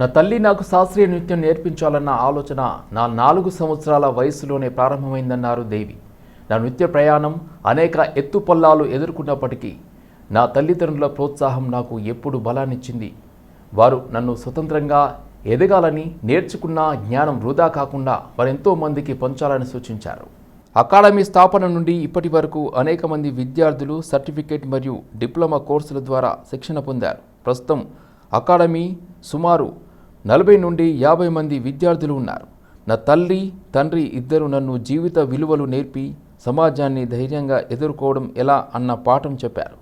నా తల్లి నాకు శాస్త్రీయ నృత్యం నేర్పించాలన్న ఆలోచన నా నాలుగు సంవత్సరాల వయసులోనే ప్రారంభమైందన్నారు దేవి. నా నృత్య ప్రయాణం అనేక ఎత్తుపల్లాలు ఎదుర్కొన్నప్పటికీ నా తల్లిదండ్రుల ప్రోత్సాహం నాకు ఎప్పుడు బలాన్నిచ్చింది. వారు నన్ను స్వతంత్రంగా ఎదగాలని నేర్చుకున్న జ్ఞానం వృధా కాకుండా మరెంతో మందికి పంచాలని సూచించారు. అకాడమీ స్థాపన నుండి ఇప్పటి వరకు అనేక మంది విద్యార్థులు సర్టిఫికేట్ మరియు డిప్లొమా కోర్సుల ద్వారా శిక్షణ పొందారు. ప్రస్తుతం అకాడమీ సుమారు నలభై నుండి యాభై మంది విద్యార్థులు ఉన్నారు. నా తల్లి తండ్రి ఇద్దరు నన్ను జీవిత విలువలు నేర్పి సమాజాన్ని ధైర్యంగా ఎదుర్కోవడం ఎలా అన్న పాఠం చెప్పారు.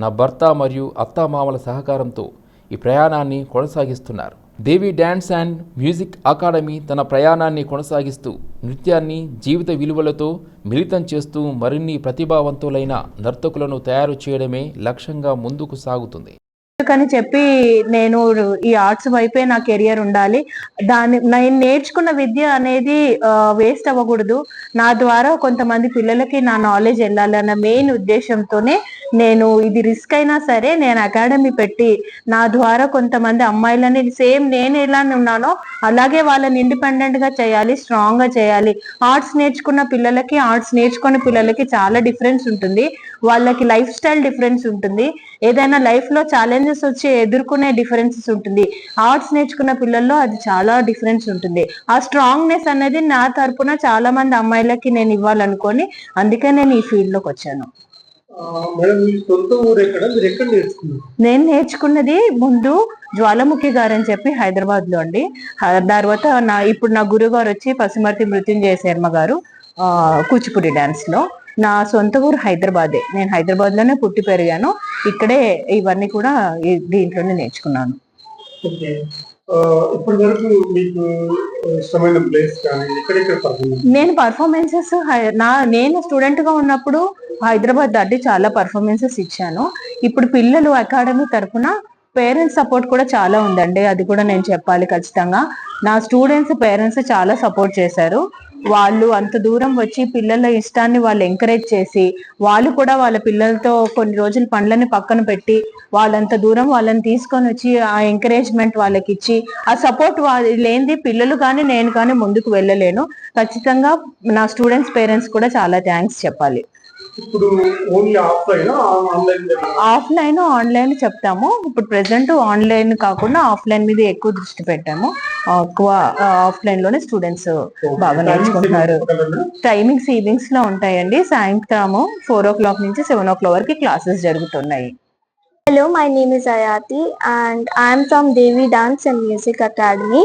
నా భర్త మరియు అత్తామామల సహకారంతో ఈ ప్రయాణాన్ని కొనసాగిస్తున్నారు. Devi dance and music academy తన ప్రయాణాన్ని కొనసాగిస్తూ నృత్యాన్ని జీవిత విలువలతో మిళితం చేస్తూ మరిన్ని ప్రతిభావంతులైన నర్తకులను తయారు చేయడమే లక్ష్యంగా ముందుకు సాగుతుంది. అందుకని చెప్పి నేను ఈ ఆర్ట్స్ వైపే నా కెరియర్ ఉండాలి. దాని నేను నేర్చుకున్న విద్య అనేది వేస్ట్ అవ్వకూడదు. నా ద్వారా కొంతమంది పిల్లలకి నా నాలెడ్జ్ వెళ్ళాలన్న మెయిన్ ఉద్దేశంతోనే నేను ఇది రిస్క్ అయినా సరే నేను అకాడమీ పెట్టి నా ద్వారా కొంతమంది అమ్మాయిలని సేమ్ నేను ఎలా ఉన్నానో అలాగే వాళ్ళని ఇండిపెండెంట్గా చేయాలి స్ట్రాంగ్గా చేయాలి. ఆర్ట్స్ నేర్చుకున్న పిల్లలకి ఆర్ట్స్ నేర్చుకున్న పిల్లలకి చాలా డిఫరెన్స్ ఉంటుంది. వాళ్ళకి లైఫ్ స్టైల్ డిఫరెన్స్ ఉంటుంది. ఏదైనా లైఫ్లో ఛాలెంజెస్ వచ్చి ఎదుర్కొనే డిఫరెన్సెస్ ఉంటుంది. ఆర్ట్స్ నేర్చుకున్న పిల్లల్లో అది చాలా డిఫరెన్స్ ఉంటుంది. ఆ స్ట్రాంగ్నెస్ అనేది నా తరపున చాలా మంది అమ్మాయిలకి నేను ఇవ్వాలనుకొని అందుకే నేను ఈ ఫీల్డ్లోకి వచ్చాను. నేను నేర్చుకున్నది ముందు జ్వాలముఖి గారు అని చెప్పి హైదరాబాద్లో అండి తర్వాత నా ఇప్పుడు నా గురువు గారు వచ్చి పసుమర్తి మృత్యుంజయ శర్మ గారు కూచిపూడి డాన్స్లో. నా సొంత ఊరు హైదరాబాదే. నేను హైదరాబాద్లోనే పుట్టి పెరిగాను. ఇక్కడే ఇవన్నీ కూడా దీంట్లోనే నేర్చుకున్నాను. ఓకే. ఆ, ఇప్పటి వరకు మీకు ఇష్టమైన ప్లేస్ కానీ ఎక్కడెక్కడ పర్ఫార్మెన్స్ నేను పర్ఫార్మెన్సెస్ నా నేను స్టూడెంట్గా ఉన్నప్పుడు హైదరాబాద్ దాటి చాలా పర్ఫార్మెన్సెస్ ఇచ్చాను. ఇప్పుడు పిల్లలు అకాడమీ తరఫున పేరెంట్స్ సపోర్ట్ కూడా చాలా ఉందండి. అది కూడా నేను చెప్పాలి ఖచ్చితంగా. నా స్టూడెంట్స్ పేరెంట్స్ చాలా సపోర్ట్ చేశారు. వాళ్ళు అంత దూరం వచ్చి పిల్లల ఇష్టాన్ని వాళ్ళు ఎంకరేజ్ చేసి వాళ్ళు కూడా వాళ్ళ పిల్లలతో కొన్ని రోజులు పనులని పక్కన పెట్టి వాళ్ళంత దూరం వాళ్ళని తీసుకొని వచ్చి ఆ ఎంకరేజ్మెంట్ వాళ్ళకి ఇచ్చి ఆ సపోర్ట్ లేనిది పిల్లలు కానీ నేను కానీ ముందుకు వెళ్ళలేను. ఖచ్చితంగా నా స్టూడెంట్స్ పేరెంట్స్ కూడా చాలా థ్యాంక్స్ చెప్పాలి. ఇప్పుడు only offline online offline online చెప్తాము. ఇప్పుడు ప్రెసెంట్ ఆన్లైన్ కాకుండా ఆఫ్లైన్ మీద ఎక్కువ దృష్టి పెట్టాము. ఎక్కువ ఆఫ్లైన్లోనే స్టూడెంట్స్ బాగా నేర్చుకుంటున్నారు. టైమింగ్స్ ఈవినింగ్స్లో ఉంటాయండి. సాయంత్రము ఫోర్ ఓ క్లాక్ నుంచి సెవెన్ ఓ క్లాక్ వరకు క్లాసెస్ జరుగుతున్నాయి. Hello, my name is Ayati and I am from Devi Dance and Music Academy.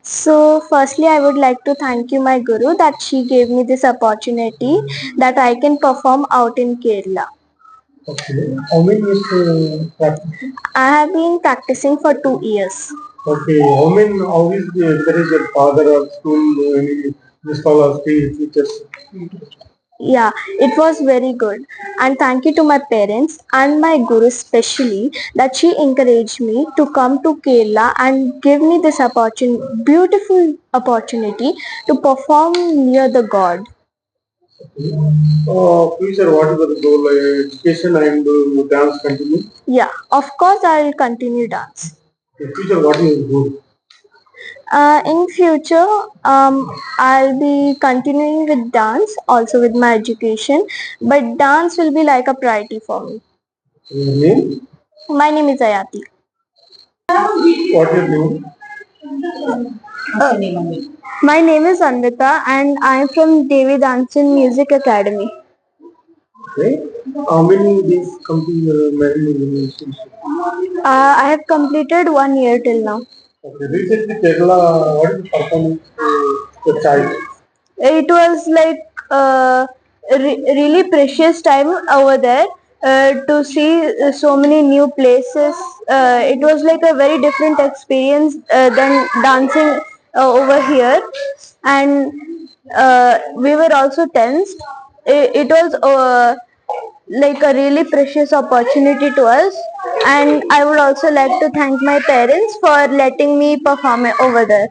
So, firstly, I would like to thank you, my guru, that she gave me this opportunity that I can perform out in Kerala. Okay. How many years you practicing? I have been practicing for two years. Okay. How many? How is the encourage your father or school? Any scholars, teachers? yeah it was very good and thank you to my parents and my guru especially that she encouraged me to come to kerala and give me this opportunity beautiful opportunity to perform near the god uh, future, what is the goal? Uh, education and uh, dance continue? Yeah, of course, I'll continue dance. In future, what is good. goal? Uh, in future, um, I'll be continuing with dance, also with my education, but dance will be like a priority for me. My name is Ayati. What is your name? My name is Anvita and I'm from Devi Dancing Music Academy. Okay. How many days complete your marriage relationship? Uh, I have completed one year till now. Okay. Recently, Kerala, what is the performance the child? It was like uh, re- really precious time over there uh, to see uh, so many new places. Uh, it was like a very different experience uh, than dancing uh, over here, and uh, we were also tensed. It, it was uh, like a really precious opportunity to us, and I would also like to thank my parents for letting me perform over there.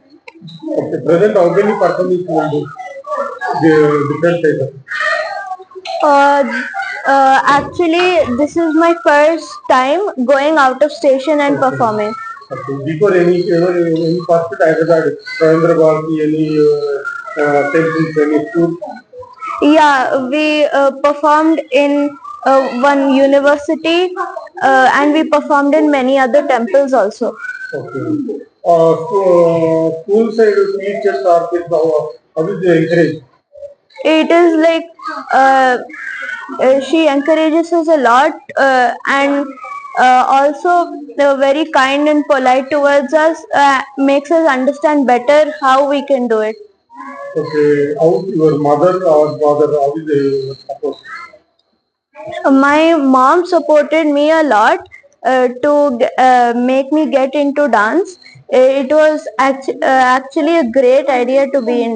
Okay. Present, how many performance you will do? The different type of. Uh, uh, actually, this is my first time going out of station and performing. Okay. Before any, ever, any participate Hyderabad, Ravindra Bharati, any uh, uh, temples, any school? Yeah, we uh, performed in uh, one university uh, and we performed in many other temples also. Okay. Uh, so, school side teachers are with how, how is they encourage? It is like uh, uh, she encourages us a lot uh, and uh, also uh, very kind and polite towards us, uh, makes us understand better how we can do it. Okay. How your mother or father, how is they support? My mom supported me a lot uh, to uh, make me get into dance. It was uh, actually a great idea to be in